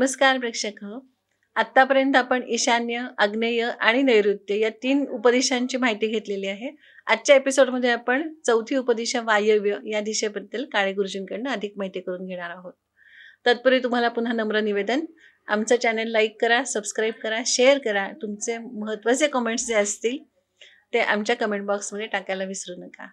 नमस्कार प्रेक्षक. आत्तापर्यंत आपण ईशान्य आग्नेय आणि नैऋत्य या तीन उपदिशांची माहिती घेतलेली आहे. आजच्या एपिसोडमध्ये आपण चौथी उपदिशा वायव्य या दिशेबद्दल काळे गुरुजींकडनं अधिक माहिती करून घेणार आहोत. तत्पूर्वी तुम्हाला पुन्हा नम्र निवेदन. आमचं चॅनल लाईक करा सबस्क्राईब करा शेअर करा. तुमचे महत्त्वाचे कमेंट्स जे असतील ते आमच्या कमेंट बॉक्समध्ये टाकायला विसरू नका.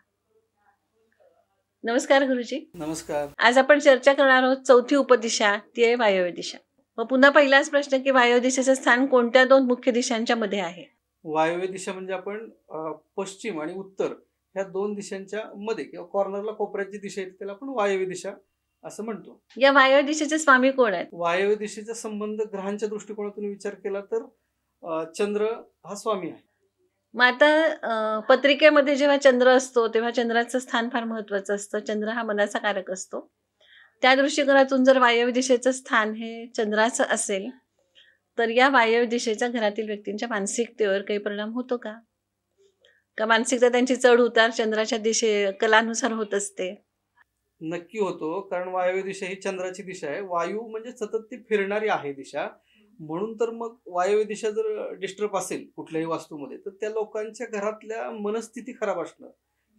नमस्कार गुरुजी. नमस्कार. आज आपण चर्चा करणार आहोत चौथी उपदिशा ती आहे वायव्य दिशा. मग पुन्हा पहिलाच प्रश्न की वायव्य दिशेचं स्थान कोणत्या दोन मुख्य दिशांच्या मध्ये आहे? वायव्य दिशा म्हणजे आपण पश्चिम आणि उत्तर ह्या दोन दिशांच्या मध्ये किंवा कॉर्नरला कोपऱ्याची दिशा येते त्याला आपण वायव्य दिशा असं म्हणतो. या वायव्य दिशेचे स्वामी कोण आहेत? वायव्य दिशेचा संबंध ग्रहांच्या दृष्टिकोनातून विचार केला तर चंद्र हा स्वामी आहे. मग आता पत्रिकेमध्ये जेव्हा चंद्र असतो तेव्हा चंद्राचं स्थान फार महत्वाचं असतं. चंद्र हा मनाचा कारक असतो. त्या दृष्टिकोनातून जर वायव्य दिशेचं स्थान हे चंद्राचं असेल तर या वायव्य दिशेचा घरातील व्यक्तींच्या मानसिकतेवर काही परिणाम होतो का? का मानसिकता त्यांची चढ उतार चंद्राच्या दिशे कलानुसार होत असते? नक्की होतो कारण वायव्य दिशा ही चंद्राची दिशा आहे. वायू म्हणजे सतत ती फिरणारी आहे दिशा. म्हणून तर मग वायव्य दिशा जर डिस्टर्ब असेल कुठल्याही वास्तूमध्ये तर त्या लोकांच्या घरातल्या मनस्थिती खराब असणं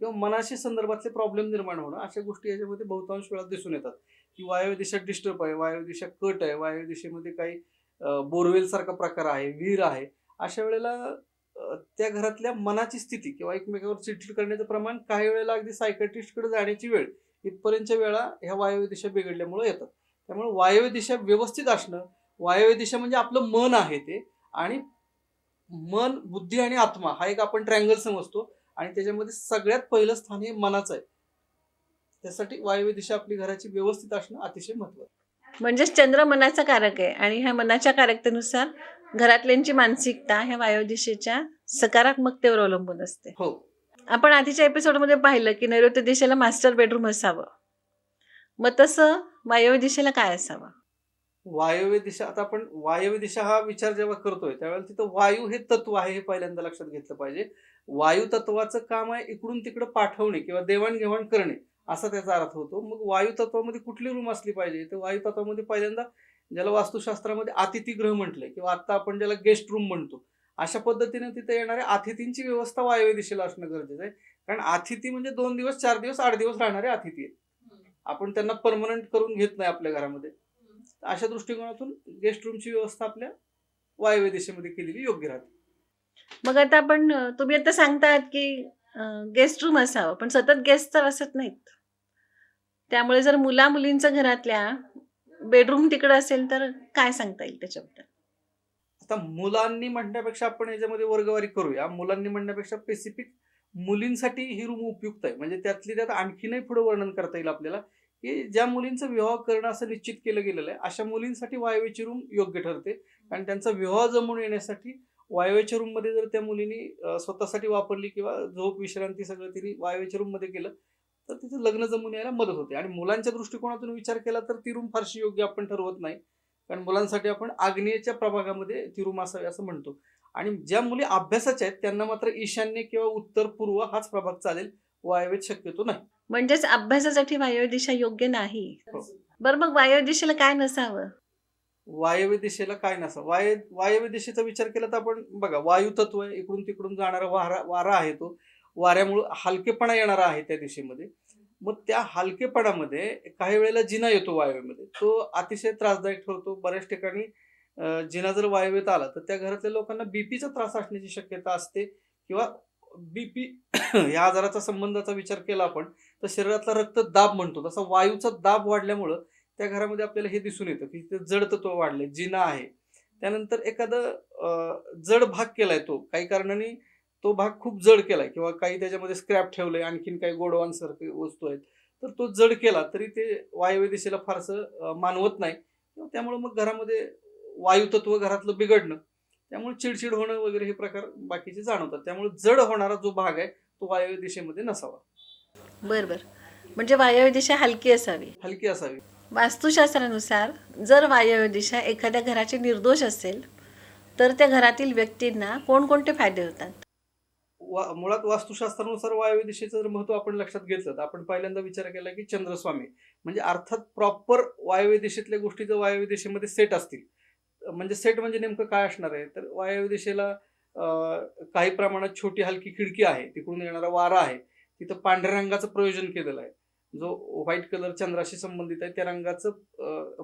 किंवा मनाशी संदर्भातले प्रॉब्लेम निर्माण होणं अशा गोष्टी याच्यामध्ये बहुतांश वेळा दिसून येतात. की वायव्य दिशा डिस्टर्ब आहे वायव्य दिशा कट आहे वायव्य दिशेमध्ये काही बोरवेल सारखा प्रकार आहे विहीर आहे. अशा वेळेला त्या घरातल्या मनाची स्थिती किंवा एकमेकावर चिडचिड करण्याचं प्रमाण काही वेळेला अगदी सायकॅट्रिस्टकडे जाण्याची वेळ इथपर्यंतच्या वेळा ह्या वायव्य दिशा बिघडल्यामुळे येतात. त्यामुळे वायव्य दिशा व्यवस्थित असणं वायव्य दिशा म्हणजे आपलं मन आहे ते. आणि मन बुद्धी आणि आत्मा हा एक आपण ट्रँगल समजतो. आणि त्याच्यामध्ये सगळ्यात पहिलं स्थान हे मनाचं आहे. त्यासाठी वायव्य दिशा आपली घराची व्यवस्थित असणं अतिशय महत्वाचं. म्हणजेच चंद्र मनाचा कारक आहे आणि ह्या मनाच्या कारकतेनुसार घरातल्यांची मानसिकता ह्या वायव्य दिशेच्या सकारात्मकतेवर अवलंबून असते. हो. आपण आधीच्या एपिसोडमध्ये पाहिलं की नैऋत्य दिशेला मास्टर बेडरूम असावं. मग तसं वायव्य दिशेला काय असावं? वायव्य दिशा आता आपण वायव्य दिशा हा विचार जेव्हा करतोय त्यावेळेला तिथं वायू हे तत्व आहे हे पहिल्यांदा लक्षात घेतलं पाहिजे. वायुतत्वाचं काम आहे इकडून तिकडं पाठवणे किंवा देवाणघेवाण करणे असा त्याचा अर्थ होतो. मग वायुतत्वामध्ये कुठली रूम असली पाहिजे? तर वायुतत्वामध्ये पहिल्यांदा ज्याला वास्तुशास्त्रामध्ये अतिथीगृह म्हटलंय किंवा आता आपण ज्याला गेस्ट रूम म्हणतो अशा पद्धतीने तिथे येणाऱ्या अतिथींची व्यवस्था वायव्य दिशेला असणं गरजेचं आहे. कारण अतिथी म्हणजे दोन दिवस चार दिवस आठ दिवस राहणारे अतिथी आहेत. आपण त्यांना परमनंट करून घेत नाही आपल्या घरामध्ये. अशा दृष्टिकोनातून गेस्ट रूमची व्यवस्था आपल्या वायव्य दिशेमध्ये केलेली योग्य राहते. मग आता आपण तुम्ही आता सांगतायत की गेस्ट रूम असावं पण सतत गेस्ट तर असत नाहीत. त्यामुळे जर मुला मुलींचं घरातल्या बेडरूम तिकडं असेल तर काय सांगता येईल त्याच्याबद्दल? आता मुलांनी म्हणण्यापेक्षा आपण याच्यामध्ये वर्गवारी करूया. मुलांनी म्हणण्यापेक्षा स्पेसिफिक मुलींसाठी ही रूम उपयुक्त आहे. म्हणजे त्यातली त्यात आणखीनही पुढे वर्णन करता येईल आपल्याला की ज्या मुलींचा विवाह करणं असं निश्चित केलं गेलेलं आहे अशा मुलींसाठी वायव्याची रूम योग्य ठरते. कारण त्यांचा विवाह जमून येण्यासाठी वायव्याच्या रूममध्ये जर त्या मुलींनी स्वतःसाठी वापरली किंवा झोप विश्रांती सगळं तिने वायव्याच्या रूममध्ये केलं तर तिचं लग्न जमून यायला मदत होते. आणि मुलांच्या दृष्टिकोनातून विचार केला तर ती रूम फारशी योग्य आपण ठरवत नाही. कारण मुलांसाठी आपण आग्नेयच्या प्रभागामध्ये ती रूम असावी असं म्हणतो. आणि ज्या मुली अभ्यासाच्या आहेत त्यांना मात्र ईशान्य किंवा उत्तर पूर्व हाच प्रभाग चालेल वायव्येत शक्यतो नाही. म्हणजेच अभ्यासासाठी वायव्य दिशा योग्य नाही. हो. बरं मग वायव्य दिशेला काय नसावं? वायव्य दिशेला काय नसा वाय वायव्य दिशेचा विचार केला तर आपण बघा वायू तत्व आहे इकडून तिकडून जाणारा वारा वारा आहे तो. वाऱ्यामुळं हलकेपणा येणारा आहे त्या दिशेमध्ये. मग त्या हलकेपणामध्ये काही वेळेला जिना येतो वायव्यामध्ये. तो अतिशय त्रासदायक ठरतो. बऱ्याच ठिकाणी जिना जर वायव्यात आला तर त्या घरातल्या लोकांना बीपीचा त्रास असण्याची शक्यता असते किंवा बीपी या आजाराचा संबंधाचा विचार केला आपण तर शरीरातला रक्त दाब म्हणतो. तसा वायूचा दाब वाढल्यामुळं त्या घरामध्ये आपल्याला हे दिसून येतं की ते जड तत्व वाढले जिना आहे. त्यानंतर एखादं जड भाग केलाय तो काही कारणाने तो भाग खूप जड केलाय किंवा काही त्याच्यामध्ये स्क्रॅप ठेवलंय आणखीन काही गोडवांसारखे वस्तू आहेत. तर तो जड केला तरी ते वायव्य दिशेला फारसं मानवत नाही. किंवा त्यामुळे मग घरामध्ये वायू तत्व घरातलं बिघडणं त्यामुळे चिडचिड होणं वगैरे हे प्रकार बाकीचे जाणवतात. त्यामुळे जड होणारा जो भाग आहे तो वायव्य दिशेमध्ये नसावा. बरं बरं. म्हणजे वायव्य दिशा हलकी असावी. हलकी असावी. वास्तुशास्त्रानुसार जर वायव्य दिशा एखाद्या घराची निर्दोष असेल तर त्या घरातील व्यक्तींना कोणकोणते फायदे होतात? वा- मुळात वास्तुशास्त्रानुसार वायव्य दिशेचं जर महत्त्व आपण लक्षात घेतलं तर आपण पहिल्यांदा विचार केला की चंद्रस्वामी. म्हणजे अर्थात प्रॉपर वायव्य दिशेतल्या गोष्टी जर वायव्य दिशेमध्ये सेट असतील. म्हणजे सेट म्हणजे नेमकं काय असणार आहे? तर वायव्य दिशेला काही प्रमाणात छोटी हलकी खिडकी आहे. तिकडून येणारा वारा आहे. तिथं पांढऱ्या रंगाचं प्रयोजन केलेलं आहे. जो व्हाईट कलर चंद्राशी संबंधित आहे त्या रंगाचं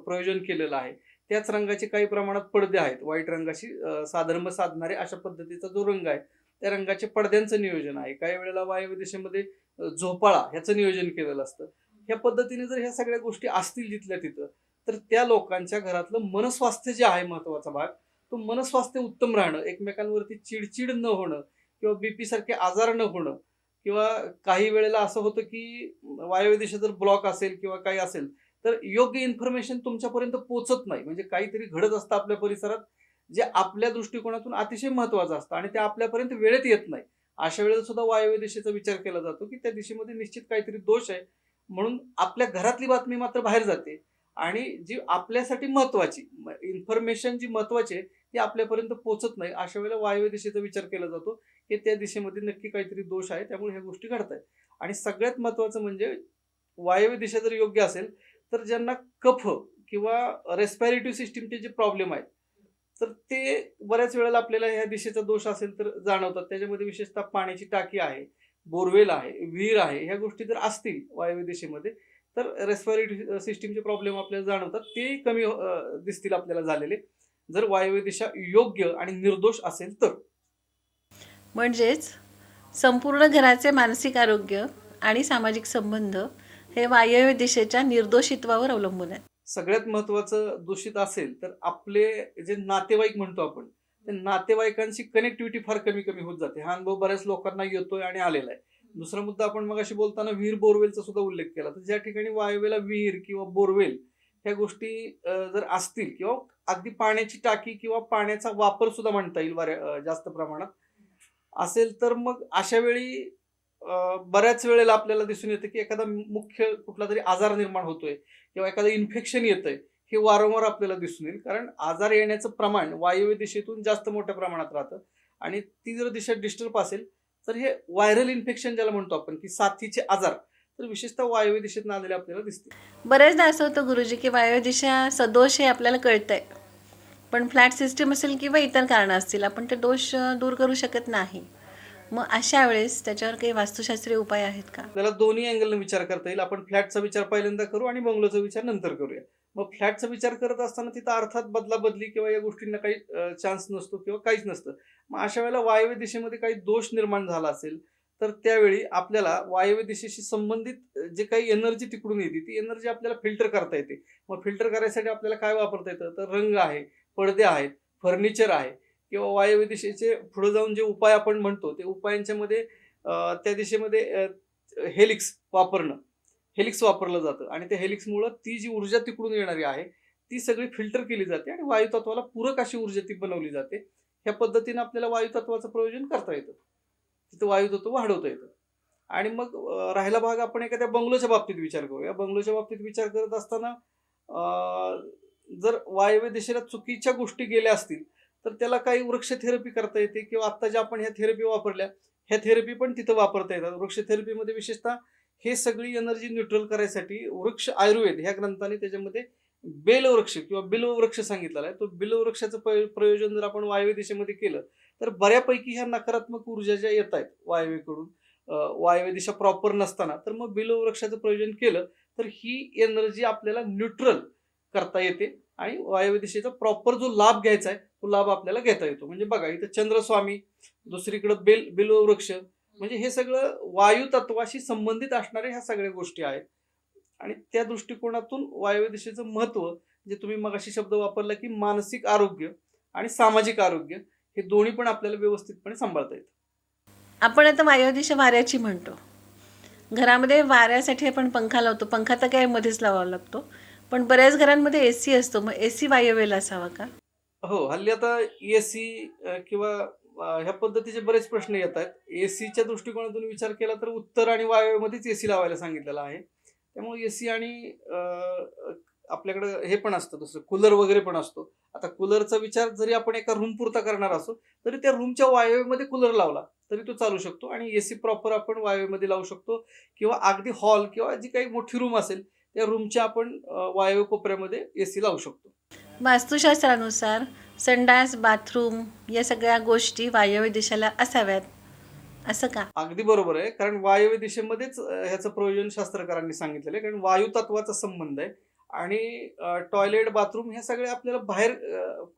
प्रयोजन केलेलं आहे. त्याच रंगाचे काही प्रमाणात पडदे आहेत. व्हाईट रंगाशी साधर्म साधणारे अशा पद्धतीचा जो रंग आहे त्या रंगाचे पडद्यांचं नियोजन आहे. काही वेळेला वायव्य दिशेमध्ये झोपाळा ह्याचं नियोजन केलेलं असतं. ह्या पद्धतीने जर ह्या सगळ्या गोष्टी असतील तिथल्या तिथं तर त्या लोकांच्या घरातलं मनस्वास्थ्य जे आहे महत्त्वाचा भाग तो मनस्वास्थ्य उत्तम राहणं एकमेकांवरती चिडचिड न होणं किंवा बीपी सारखे आजार न होणं किंवा काही वेळेला असं होतं की वायव्य दिशा जर ब्लॉक असेल किंवा काही असेल तर योग्य इन्फॉर्मेशन तुमच्यापर्यंत पोचत नाही. म्हणजे काहीतरी घडत असतं आपल्या परिसरात जे आपल्या दृष्टिकोनातून अतिशय महत्वाचं असतं आणि ते आपल्यापर्यंत वेळेत येत नाही. अशा वेळेला सुद्धा वायव्य दिशेचा विचार केला जातो की त्या दिशेमध्ये निश्चित काहीतरी दोष आहे. म्हणून आपल्या घरातली बातमी मात्र बाहेर जाते. आणि जी आपल्यासाठी महत्वाची इन्फॉर्मेशन जी महत्वाची आहे ती आपल्यापर्यंत पोहोचत नाही. अशा वेळेला वायव्य दिशेचा विचार केला जातो की त्या दिशेमध्ये नक्की काहीतरी दोष आहे त्यामुळे ह्या गोष्टी घडत आहेत आणि सगळ्यात महत्वाचं म्हणजे वायव्य दिशा जर योग्य असेल तर ज्यांना कफ किंवा रेस्पिरेटरी सिस्टीमचे जे प्रॉब्लेम आहेत तर ते बऱ्याच वेळेला आपल्याला ह्या दिशेचा दोष असेल तर जाणवतात. त्याच्यामध्ये विशेषतः पाण्याची टाकी आहे बोरवेल आहे विहीर आहे ह्या गोष्टी जर असतील वायव्य दिशेमध्ये तर रेस्पिरेटरी सिस्टीमचे प्रॉब्लेम आपल्याला जाणवतात. ते कमी दिसतील आपल्याला झालेले. जर वायव्य दिशा योग्य आणि निर्दोष असेल तर? म्हणजेच संपूर्ण घराचे मानसिक आरोग्य आणि सामाजिक संबंध हे वायव्य दिशेच्या निर्दोषित्वावर अवलंबून आहेत. सगळ्यात महत्वाचं दूषित असेल तर आपले जे नातेवाईक म्हणतो आपण नातेवाईकांची कनेक्टिव्हिटी फार कमी कमी होत जाते. हा अनुभव बऱ्याच लोकांना येतोय आणि आलेला आहे. दुसरा मुद्दा आपण मग अशी बोलताना विहीर बोरवेलचा सुद्धा उल्लेख केला. तर ज्या ठिकाणी वायव्यला विहीर किंवा बोरवेल ह्या गोष्टी जर असतील किंवा अगदी पाण्याची टाकी किंवा पाण्याचा वापर सुद्धा म्हणता येईल बऱ्या जास्त प्रमाणात असेल तर मग अशा वेळी बऱ्याच वेळेला आपल्याला दिसून येतं की एखादा मुख्य कुठला तरी आजार निर्माण होतोय किंवा एखादं इन्फेक्शन येतंय हे वारंवार आपल्याला दिसून येईल. कारण आजार येण्याचं प्रमाण वायव्य दिशेतून जास्त मोठ्या प्रमाणात राहतं आणि ती जर दिशा डिस्टर्ब असेल तर हे व्हायरल इन्फेक्शन ज्याला म्हणतो आपण की साथीचे आजार तर विशेषतः वायव्य दिशेत आलेले आपल्याला दिसते बरेचदा असं होतं गुरुजी की वायव्य दिशा सदोष हे आपल्याला कळतंय. पण फ्लॅट सिस्टीम असेल किंवा इतर कारणं असतील आपण ते दोष दूर करू शकत नाही. मग अशा वेळेस त्याच्यावर काही वास्तुशास्त्रीय उपाय आहेत का? आपल्याला दोन्ही अँगलने विचार करता येईल. आपण फ्लॅटचा विचार पहिल्यांदा करू आणि बंगलोचा विचार नंतर करूया. मग फ्लॅटचा विचार करत असताना तिथं अर्थात बदला बदली किंवा या गोष्टींना काही चान्स नसतो किंवा काहीच नसतं. मग अशा वेळेला वायव्य दिशेमध्ये काही दोष निर्माण झाला असेल तर त्यावेळी आपल्याला वायव्य दिशेशी संबंधित जे काही एनर्जी तिकडून येते ती एनर्जी आपल्याला फिल्टर करता येते. मग फिल्टर करायसाठी आपल्याला काय वापरता येतं? तर रंग आहे पडदे आहेत फर्निचर आहे किंवा वायव्य दिशेचे पुढे जाऊन जे उपाय आपण म्हणतो ते उपायांच्या मध्ये त्या दिशेमध्ये हेलिक्स वापरणं. हेलिक्स वापरलं जातं आणि त्या हेलिक्समुळं ती जी ऊर्जा तिकडून येणारी आहे ती सगळी फिल्टर केली जाते आणि वायुतत्वाला पूरक अशी ऊर्जा ती बनवली जाते. ह्या पद्धतीने आपल्याला वायुतत्वाचं प्रयोजन करता येतं. तिथं वायुतत्व वाढवता येतं. आणि मग राहिला भाग आपण एखाद्या बंगलोच्या बाबतीत विचार करूया. बंगलोच्या बाबतीत विचार करत असताना जर वायव्य दिशेला चुकीच्या गोष्टी गेल्या असतील तर त्याला काही वृक्ष थेरपी करता येते किंवा आत्ता ज्या आपण ह्या थेरपी वापरल्या ह्या थेरपी पण तिथं वापरता येतात. वृक्ष थेरपीमध्ये विशेषतः हे सगळी एनर्जी न्यूट्रल करायसाठी वृक्ष आयुर्वेद ह्या ग्रंथाने त्याच्यामध्ये बेलवृक्ष किंवा बिल्ववृक्ष सांगितलेला आहे. तो बिलवृक्षाचं प- प्रयोजन जर आपण वायव्य दिशेमध्ये केलं तर बऱ्यापैकी ह्या नकारात्मक ऊर्जा ज्या येत आहेत वायव्येकडून वायव्य दिशा प्रॉपर नसताना तर मग बिल्ववृक्षाचं प्रयोजन केलं तर ही एनर्जी आपल्याला न्यूट्रल करता येते आणि वायव्य दिशेचा प्रॉपर जो लाभ घ्यायचा आहे तो लाभ आपल्याला घेता येतो. म्हणजे बघा इथं चंद्रस्वामी दुसरीकडं बेल बिल्ववृक्ष म्हणजे हे सगळं वायू तत्वाशी संबंधित असणाऱ्या ह्या सगळ्या गोष्टी आहेत. आणि त्या दृष्टिकोनातून वायव्य दिशेचं महत्त्व जे तुम्ही मगाशी शब्द वापरला की मानसिक आरोग्य आणि सामाजिक आरोग्य हे दोन्ही पण आपल्याला व्यवस्थितपणे सांभाळता येतं. आपण आता वायव्य दिशा वाऱ्याची म्हणतो. घरामध्ये वाऱ्यासाठी आपण पंखा लावतो. पंखा तर काय मध्येच लावावा लागतो. पण बऱ्याच घरांमध्ये ए सी असतो. मग ए सी वायव्यला असावा का? हो हल्ली आता ए सी किंवा ह्या पद्धतीचे बरेच प्रश्न येत आहेत. ए सीच्या दृष्टिकोनातून विचार केला तर उत्तर आणि वायव्यमध्येच ए सी लावायला सांगितलेलं आहे. त्यामुळे ए सी आणि आपल्याकडं हे पण असतं दुसरं कूलर वगैरे पण असतो. आता कूलरचा विचार जरी आपण एका रूम पुरता करणार असो तरी त्या रूमच्या वायव्यमध्ये कूलर लावला तरी तो चालू शकतो. आणि एसी प्रॉपर आपण वायव्यमध्ये लावू शकतो किंवा अगदी हॉल किंवा जी काही मोठी रूम असेल त्या रूमच्या आपण वायव्य कोपऱ्यामध्ये एसी लावू शकतो. वास्तुशास्त्रानुसार संडास बाथरूम या सगळ्या गोष्टी वायव्य दिशेला असाव्यात. असं का? अगदी बरोबर आहे. कारण वायव्य दिशेमध्येच ह्याचं प्रयोजन शास्त्रकारांनी सांगितलेलं आहे. कारण वायू तत्वाचा संबंध आहे. आणि टॉयलेट बाथरूम ह्या सगळ्या आपल्याला बाहेर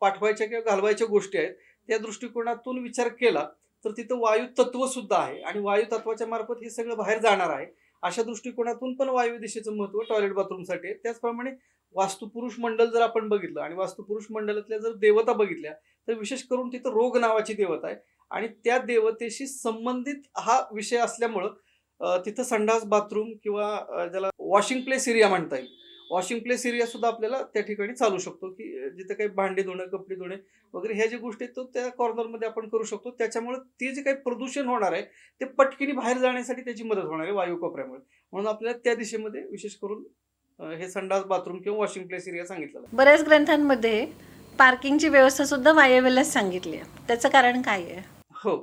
पाठवायच्या किंवा घालवायच्या गोष्टी आहेत. त्या दृष्टिकोनातून विचार केला तर तिथं वायू तत्व सुद्धा आहे आणि वायू तत्वाच्या मार्फत हे सगळं बाहेर जाणार आहे. अशा दृष्टिकोनातून पण वायू दिशेचं महत्त्व टॉयलेट बाथरूमसाठी आहे. त्याचप्रमाणे वास्तुपुरुष मंडल जर आपण बघितलं आणि वास्तुपुरुष मंडळातल्या जर देवता बघितल्या तर विशेष करून तिथं रोग नावाची देवता आहे. आणि त्या देवतेशी संबंधित हा विषय असल्यामुळं तिथं संडास बाथरूम किंवा ज्याला वॉशिंग प्लेस एरिया म्हणता येईल वॉशिंग प्लेस एरिया सुद्धा आपल्याला त्या ठिकाणी चालू शकतो की जिथं काही भांडे धुणं कपडे धुणे वगैरे ह्या ज्या गोष्टी आहेत तो त्या कॉर्नरमध्ये आपण करू शकतो. त्याच्यामुळे ते जे काही प्रदूषण होणार आहे ते पटकीने बाहेर जाण्यासाठी त्याची मदत होणार आहे वायू कोपऱ्यामुळे म्हणून आपल्याला त्या दिशेमध्ये विशेष करून हे संडास बाथरूम किंवा वॉशिंग प्लेस एरिया सांगितलं. बऱ्याच ग्रंथांमध्ये पार्किंगची व्यवस्था सुद्धा वायव्यलाच सांगितली आहे. त्याचं कारण काय आहे? हो.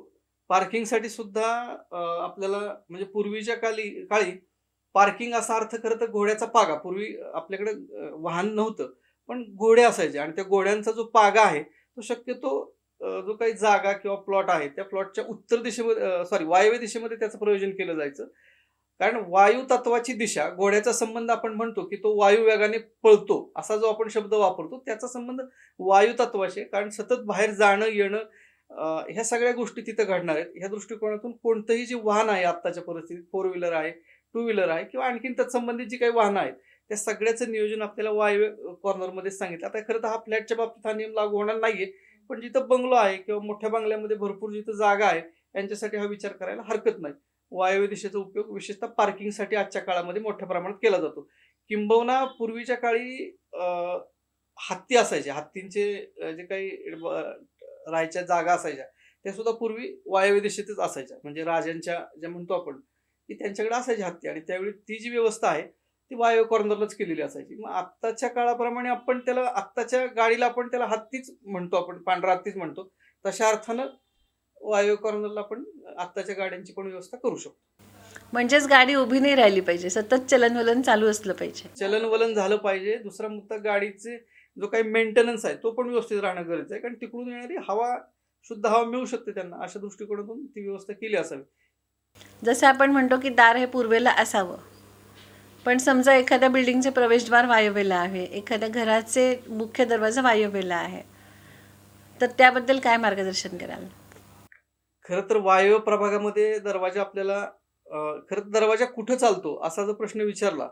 पार्किंगसाठी सुद्धा आपल्याला म्हणजे पूर्वीच्या काळी काळी पार्किंग असा अर्थ खरं तर घोड्याचा पागा. पूर्वी आपल्याकडे वाहन नव्हतं. पण घोडे असायचे आणि त्या घोड्यांचा जो पागा आहे तो शक्यतो जो काही जागा किंवा प्लॉट आहे त्या प्लॉटच्या उत्तर दिशेमध्ये सॉरी वायव्य दिशेमध्ये त्याचं प्रयोजन केलं जायचं. कारण वायू तत्वाची दिशा घोड्याचा संबंध आपण म्हणतो की तो वायू वेगाने पळतो असा जो आपण शब्द वापरतो त्याचा संबंध वायू तत्वाशी कारण सतत बाहेर जाणं येणं ह्या सगळ्या गोष्टी तिथं घडणार आहेत. ह्या दृष्टिकोनातून कोणतंही जे वाहन आहे आत्ताच्या परिस्थितीत फोर व्हीलर आहे टू व्हीलर आहे किंवा आणखीन तत्संबंधित जी काही वाहनं आहेत त्या सगळ्याचं नियोजन आपल्याला वायव्य कॉर्नरमध्ये सांगितलं. आता खरं तर हा फ्लॅटच्या बाबतीत हा नियम लागू होणार नाहीये पण जिथं बंगलो आहे किंवा मोठ्या बंगल्यामध्ये भरपूर जिथं जागा आहे यांच्यासाठी हा विचार करायला हरकत नाही. वायव्य दिशेचा उपयोग विशेषतः पार्किंगसाठी आजच्या काळामध्ये मोठ्या प्रमाणात केला जातो. किंबहुना पूर्वीच्या काळी हत्ती असायचे. हत्तींचे जे काही राहायच्या जागा असायच्या त्या सुद्धा पूर्वी वायव्य दिशेतच असायच्या. म्हणजे राजांच्या ज्या म्हणतो आपण की त्यांच्याकडे असायची हत्ती आणि त्यावेळी ती जी व्यवस्था आहे ती वायव्य कॉर्नरलाच केलेली असायची. मग आत्ताच्या काळाप्रमाणे आपण त्याला आत्ताच्या गाडीला आपण त्याला हत्तीच म्हणतो आपण पांढरा हत्तीच म्हणतो तशा अर्थानं वायव्य कॉर्नरला आपण आत्ताच्या गाड्यांची पण व्यवस्था करू शकतो. म्हणजेच गाडी उभी नाही राहिली पाहिजे सतत चलनवलन चालू असलं पाहिजे. चलनवलन झालं पाहिजे. दुसरा मुद्दा गाडीचे जो काही मेंटेनन्स आहे तो पण व्यवस्थित राहणं गरजेचं आहे. कारण तिकडून येणारी हवा शुद्ध हवा मिळू शकते त्यांना. अशा दृष्टिकोनातून ती व्यवस्था केली असावी. जसं आपण म्हणतो की दार हे पूर्वेला असावं. पण समजा एखाद्या बिल्डिंगचे प्रवेशद्वार वायव्यला आहे एखाद्या घराचे मुख्य दरवाजा वायव्येला आहे तर त्याबद्दल काय मार्गदर्शन कराल? खरं तर वायव्य प्रभागामध्ये दरवाजा आपल्याला खरं तर दरवाजा कुठं चालतो असा जर प्रश्न विचारला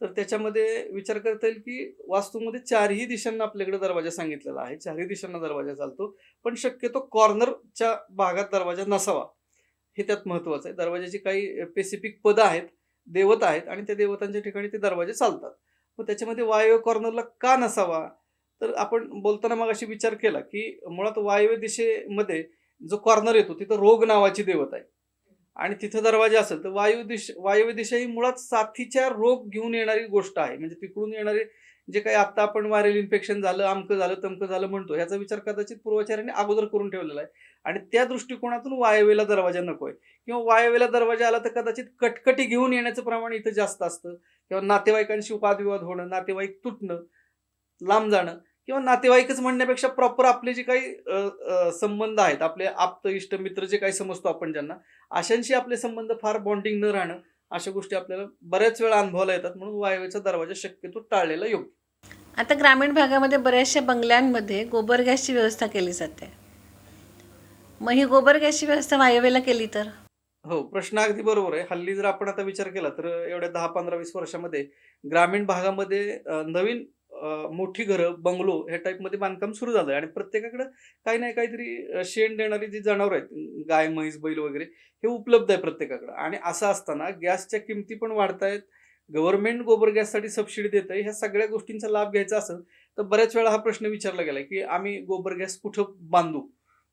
तर त्याच्यामध्ये विचार करता येईल की वास्तूमध्ये चारही दिशांना आपल्याकडे दरवाजा सांगितलेला आहे. चारही दिशांना दरवाजा चालतो पण शक्यतो कॉर्नरच्या भागात दरवाजा नसावा. हे त्यात महत्वाचं आहे. दरवाजाची काही स्पेसिफिक पदं आहेत देवता आहेत आणि त्या देवतांच्या ठिकाणी ते दरवाजे चालतात. मग त्याच्यामध्ये वायव्य कॉर्नरला का नसावा? तर आपण बोलताना मग अशी विचार केला की मुळात वायव्य दिशेमध्ये जो कॉर्नर येतो तिथं रोग नावाची देवता आहे. आणि तिथं दरवाजा असेल तर वायू दिश वायव्य दिशा ही मुळात साथीच्या रोग घेऊन येणारी गोष्ट आहे. म्हणजे तिकडून येणारे जे काही आता आपण व्हायरल इन्फेक्शन झालं अमकं झालं तमकं झालं म्हणतो ह्याचा विचार कदाचित पूर्वाचार्याने अगोदर करून ठेवलेला आहे. आणि त्या दृष्टिकोनातून वायव्येला दरवाजा नको आहे. किंवा वायव्येला दरवाजा आला तर कदाचित कटकटी घेऊन येण्याचं प्रमाण इथं जास्त असतं. किंवा नातेवाईकांशी वादविवाद होणं नातेवाईक तुटणं लांब जाणं किंवा नातेवाईकच म्हणण्यापेक्षा प्रॉपर आपले जे काही संबंध आहेत आपले आप्त इष्ट मित्र जे काही समजतो आपण ज्यांना अशांशी आपले संबंध फार बॉन्डिंग न राहणं अशा गोष्टी आपल्याला बऱ्याच वेळा अनुभवायला येतात. म्हणून वायव्याचा दरवाजा शक्यतो टाळलेला योग्य. आता ग्रामीण भागामध्ये बऱ्याचशा बंगल्यांमध्ये गोबर गॅसची व्यवस्था केली जाते. मग ही गोबर गॅसची व्यवस्था वायव्यला केली तर? हो प्रश्न अगदी बरोबर आहे. हल्ली जर आपण आता विचार केला तर एवढ्या दहा पंधरा वीस वर्षामध्ये ग्रामीण भागामध्ये नवीन मोठी घरं बंगलो ह्या टाईपमध्ये बांधकाम सुरू झालंय आणि प्रत्येकाकडे काही नाही काहीतरी शेण देणारी जी जनावरं आहेत गाय म्हैस बैल वगैरे हे उपलब्ध आहे प्रत्येकाकडे. आणि असं असताना गॅसच्या किमती पण वाढतायत. गव्हर्नमेंट गोबर गॅससाठी सबसिडी देत आहे ह्या सगळ्या गोष्टींचा लाभ घ्यायचा असेल तर बऱ्याच वेळा हा प्रश्न विचारला गेला की आम्ही गोबर गॅस कुठं बांधू?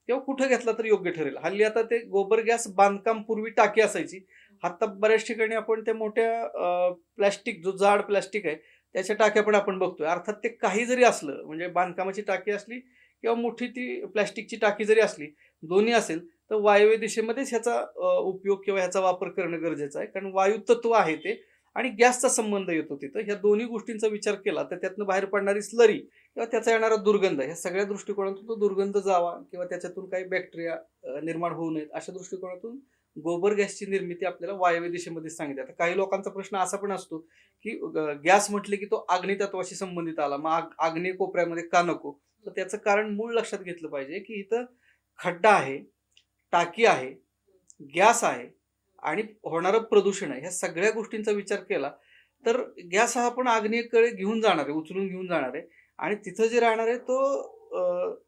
किंवा कुठं घेतला तर योग्य ठरेल? हल्ली आता ते गोबर गॅस बांधकाम पूर्वी टाकी असायची. आता बऱ्याच ठिकाणी आपण त्या मोठ्या प्लॅस्टिक जो जाड प्लॅस्टिक आहे त्याच्या टाक्या पण आपण बघतोय. अर्थात ते काही जरी असलं म्हणजे बांधकामाची टाकी असली किंवा मोठी ती प्लॅस्टिकची टाकी जरी असली दोन्ही असेल तर वायव्य दिशेमध्येच ह्याचा उपयोग किंवा ह्याचा वापर करणं गरजेचं आहे. कारण वायू तत्व आहे ते आणि गॅसचा संबंध येतो तिथं. ह्या दोन्ही गोष्टींचा विचार केला तर त्यातनं बाहेर पडणारी स्लरी किंवा त्याचा येणारा दुर्गंध ह्या सगळ्या दृष्टिकोनातून तो दुर्गंध जावा किंवा त्याच्यातून काही बॅक्टेरिया निर्माण होऊ नयेत. अशा दृष्टिकोनातून गोबर गॅसची निर्मिती आपल्याला वायव्य दिशेमध्ये सांगितली आता काही लोकांचा प्रश्न असा पण असतो की गॅस म्हटले की तो अग्नितत्वाशी संबंधित आला. मग आग- आग्नेय कोपऱ्यामध्ये का नको? तर त्याचं कारण मूळ लक्षात घेतलं पाहिजे की इथं खड्डा आहे टाकी आहे गॅस आहे आणि होणारं प्रदूषण आहे ह्या सगळ्या गोष्टींचा विचार केला तर गॅस हा आपण आग्नेयकडे घेऊन जाणार आहे उचलून घेऊन जाणार आहे. आणि तिथं जे राहणार आहे तो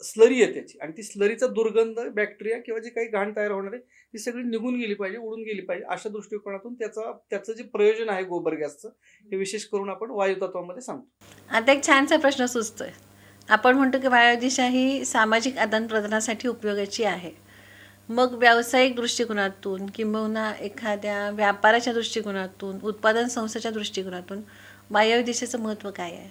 स्लरी आहे त्याची. आणि ती स्लरीचा दुर्गंध बॅक्टेरिया किंवा जी काही घाण तयार होणार आहे ती सगळी निघून गेली पाहिजे उडून गेली पाहिजे अशा दृष्टिकोनातून त्याचा त्याचं जे प्रयोजन आहे गोबर गॅसचं हे विशेष करून आपण वायुतत्वामध्ये सांगतो. आता एक छानसा प्रश्न सुचतोय. आपण म्हणतो की वायुदिशा ही सामाजिक आदानप्रदानासाठी उपयोगाची आहे. मग व्यावसायिक दृष्टिकोनातून किंबहुना एखाद्या व्यापाराच्या दृष्टिकोनातून उत्पादन संस्थेच्या दृष्टिकोनातून वायव्य दिशेचं महत्त्व काय आहे?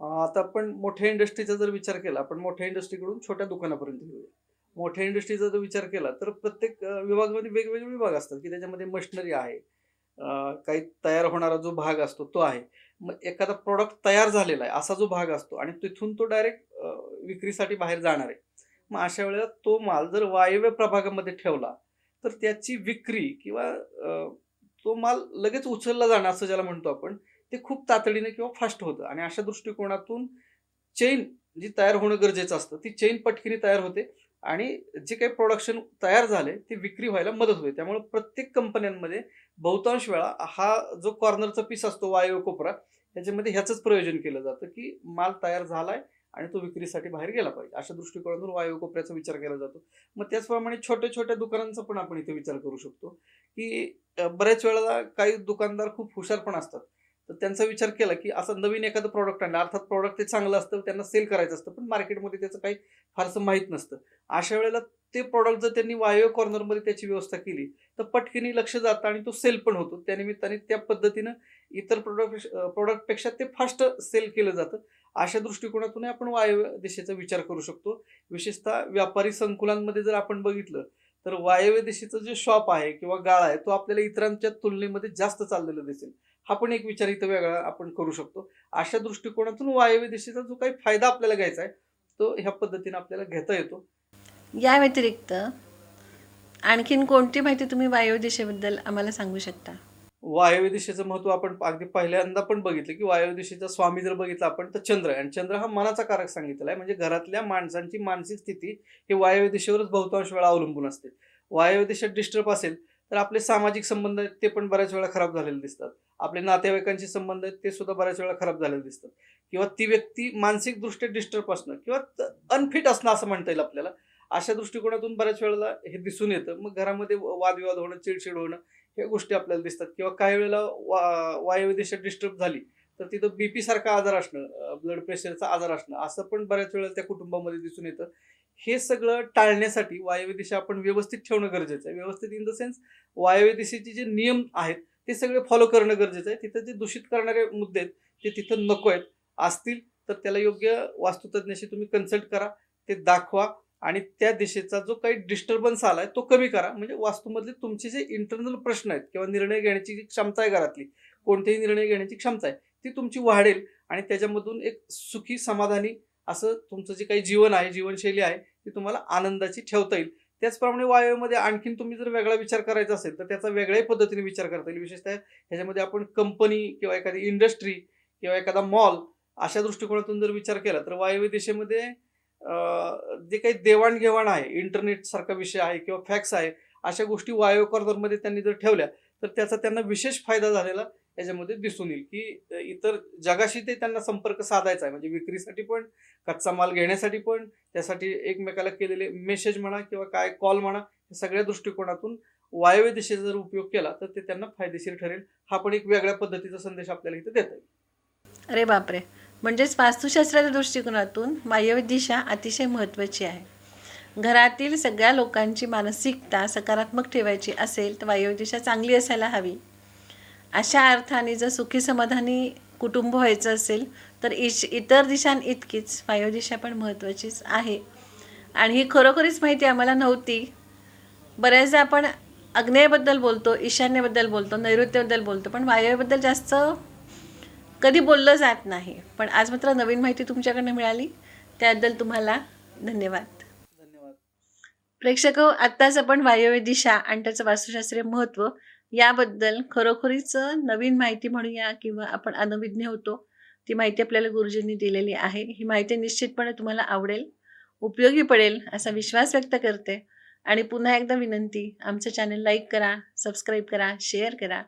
आता आपण मोठ्या इंडस्ट्रीचा जर विचार केला आपण मोठ्या इंडस्ट्रीकडून छोट्या दुकानापर्यंत घेऊया. मोठ्या इंडस्ट्रीचा जर विचार केला तर प्रत्येक विभागामध्ये वेगवेगळे विभाग असतात की त्याच्यामध्ये मशिनरी आहे. काही तयार होणारा जो भाग असतो तो आहे. मग एखादा प्रॉडक्ट तयार झालेला आहे असा जो भाग असतो आणि तिथून तो डायरेक्ट विक्रीसाठी बाहेर जाणार आहे. मग अशा वेळेला तो माल जर वायव्य प्रभागामध्ये ठेवला तर त्याची विक्री किंवा तो माल लगेच उचलला जाणं असं ज्याला म्हणतो आपण ते खूप तातडीने किंवा फास्ट होतं. आणि अशा दृष्टिकोनातून चेन जी तयार होणं गरजेचं असतं ती चेन पटकीने तयार होते आणि जे काही प्रोडक्शन तयार झाले ते विक्री व्हायला मदत होते. त्यामुळे प्रत्येक कंपन्यांमध्ये बहुतांश वेळा हा जो कॉर्नरचा पीस असतो वायव्य कोपरा त्याच्यामध्ये ह्याचंच प्रयोजन केलं जातं की माल तयार झालाय आणि तो विक्रीसाठी बाहेर गेला पाहिजे. अशा दृष्टिकोनातून वायव्य कोपऱ्याचा विचार केला जातो. मग त्याचप्रमाणे छोट्या छोट्या दुकानांचा पण आपण इथे विचार करू शकतो. की बऱ्याच वेळेला काही दुकानदार खूप हुशार पण असतात. तर त्यांचा विचार केला की असं नवीन एखादं प्रॉडक्ट आणलं. अर्थात प्रॉडक्ट ते चांगलं असतं त्यांना सेल करायचं असतं. पण मार्केटमध्ये त्याचं काही फारसं माहीत नसतं. अशा वेळेला ते प्रॉडक्ट जर त्यांनी वायव्य कॉर्नरमध्ये त्याची व्यवस्था केली तर पटकीने लक्ष जातं आणि तो सेल पण होतो. त्यानिमित्ताने त्या पद्धतीनं इतर प्रोडक्ट प्रोडक्टपेक्षा ते फास्ट सेल केलं जातं. अशा दृष्टिकोनातून आपण वायव्य दिशेचा विचार करू शकतो. विशेषतः व्यापारी संकुलांमध्ये जर आपण बघितलं तर वायव्य दिशेचं जे शॉप आहे किंवा गाळा आहे तो आपल्याला इतरांच्या तुलनेमध्ये जास्त चाललेला दिसेल. हा पण एक विचार इथं वेगळा आपण करू शकतो. अशा दृष्टिकोनातून वायव्य दिशेचा जो काही फायदा आपल्याला घ्यायचा आहे तो ह्या पद्धतीने आपल्याला घेता येतो. या व्यतिरिक्त आणखीन कोणती माहिती तुम्ही वायव्य दिशेबद्दल आम्हाला सांगू शकता? वायव्य दिशेचं महत्त्व आपण अगदी पहिल्यांदा पण बघितलं की वायव्य दिशेचा स्वामी जर बघितला आपण तर चंद्र. आणि चंद्र हा मनाचा कारक सांगितलेला आहे. म्हणजे घरातल्या माणसांची मानसिक स्थिती ही वायव्य दिशेवरच बहुतांश वेळा अवलंबून असते. वायव्यदिशेत डिस्टर्ब असेल तर आपले सामाजिक संबंध आहेत ते पण बऱ्याच वेळा खराब झालेले दिसतात. आपले नातेवाईकांशी संबंध आहेत ते सुद्धा बऱ्याच वेळा खराब झालेले दिसतात. किंवा ती व्यक्ती मानसिकदृष्ट्या डिस्टर्ब असणं किंवा अनफिट असणं असं म्हणता येईल आपल्याला. अशा दृष्टिकोनातून बऱ्याच वेळेला हे दिसून येतं. मग घरामध्ये वादविवाद होणं चिडचिड होणं ह्या गोष्टी आपल्याला दिसतात. किंवा काही वेळेला वा वायव्य दिशा डिस्टर्ब झाली तर तिथं बीपी सारखा आजार असणं ब्लड प्रेशरचा आजार असणं असं पण बऱ्याच वेळेला त्या कुटुंबामध्ये दिसून येतं. हे सगळं टाळण्यासाठी वायव्य दिशा आपण व्यवस्थित ठेवणं गरजेचं आहे. व्यवस्थित इन द सेन्स वायव्य दिशेचे जे नियम आहेत ते सगळे फॉलो करणं गरजेचं आहे. तिथं जे दूषित करणारे मुद्दे आहेत ते तिथं नको आहेत. असतील तर त्याला योग्य वास्तुतज्ञाशी तुम्ही कन्सल्ट करा ते दाखवा. आणि त्या दिशेचा जो काही डिस्टर्बन्स आलाय तो कमी करा. म्हणजे वास्तूमधले तुमचे जे इंटरनल प्रश्न आहेत किंवा निर्णय घेण्याची जी क्षमता आहे घरातली कोणतेही निर्णय घेण्याची क्षमता आहे ती तुमची वाढेल आणि त्याच्यामधून एक सुखी समाधानी असं तुमचं जे काही जीवन आहे जीवनशैली आहे ती तुम्हाला आनंदाची ठेवता येईल. त्याचप्रमाणे वायव्यामध्ये आणखीन तुम्ही जर वेगळा विचार करायचा असेल तर त्याचा वेगळ्याही पद्धतीने विचार करता येईल. विशेषतः ह्याच्यामध्ये आपण कंपनी किंवा एखादी इंडस्ट्री किंवा एखादा मॉल अशा दृष्टिकोनातून जर विचार केला तर वायव्य दिशेमध्ये जे काही देवाणघेवाण आहे इंटरनेट सारखा विषय आहे किंवा फॅक्स आहे अशा गोष्टी वायव्य कॉर्नरमध्ये त्यांनी जर ठेवल्या तर त्याचा त्यांना विशेष फायदा झालेला याच्यामध्ये दिसून येईल की इतर जगाशी ते त्यांना संपर्क साधायचा आहे. म्हणजे विक्रीसाठी पण कच्चा माल घेण्यासाठी पण त्यासाठी एकमेकाला केलेले मेसेज म्हणा किंवा काय कॉल म्हणा या सगळ्या दृष्टिकोनातून वायव्य दिशेचा जर उपयोग केला तर ते त्यांना फायदेशीर ठरेल. हा पण एक वेगळ्या पद्धतीचा संदेश आपल्याला इथे देता येईल. अरे बापरे! म्हणजेच वास्तुशास्त्राच्या दृष्टिकोनातून वायव्य दिशा अतिशय महत्त्वाची आहे. घरातील सगळ्या लोकांची मानसिकता सकारात्मक ठेवायची असेल तर वायव्य दिशा चांगली असायला हवी. अशा अर्थाने जर सुखी समाधानी कुटुंब व्हायचं असेल तर इश इतर दिशांइतकीच वायव्य दिशा पण महत्त्वाचीच आहे. आणि ही खरोखरीच माहिती आम्हाला नव्हती. बऱ्याचदा आपण आग्नेयबद्दल बोलतो ईशान्येबद्दल बोलतो नैऋत्यबद्दल बोलतो पण वायव्यबद्दल जास्त कधी बोललं जात नाही पण आज मात्र नवीन माहिती तुमच्याकडनं मिळाली. त्याबद्दल तुम्हाला धन्यवाद. धन्यवाद. प्रेक्षक हो, आत्ताच आपण वायव्य दिशा आणि त्याचं वास्तुशास्त्रीय महत्त्व याबद्दल खरोखरीच नवीन माहिती म्हणूया किंवा आपण अनविज्ञ होतो ती माहिती आपल्याला गुरुजींनी दिलेली आहे. ही माहिती निश्चितपणे तुम्हाला आवडेल उपयोगी पडेल असा विश्वास व्यक्त करते. आणि पुन्हा एकदा विनंती आमचं चॅनल लाईक करा सबस्क्राईब करा शेअर करा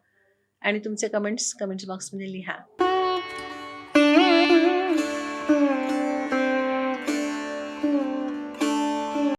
आणि तुमचे कमेंट्स कमेंट्स बॉक्समध्ये लिहा.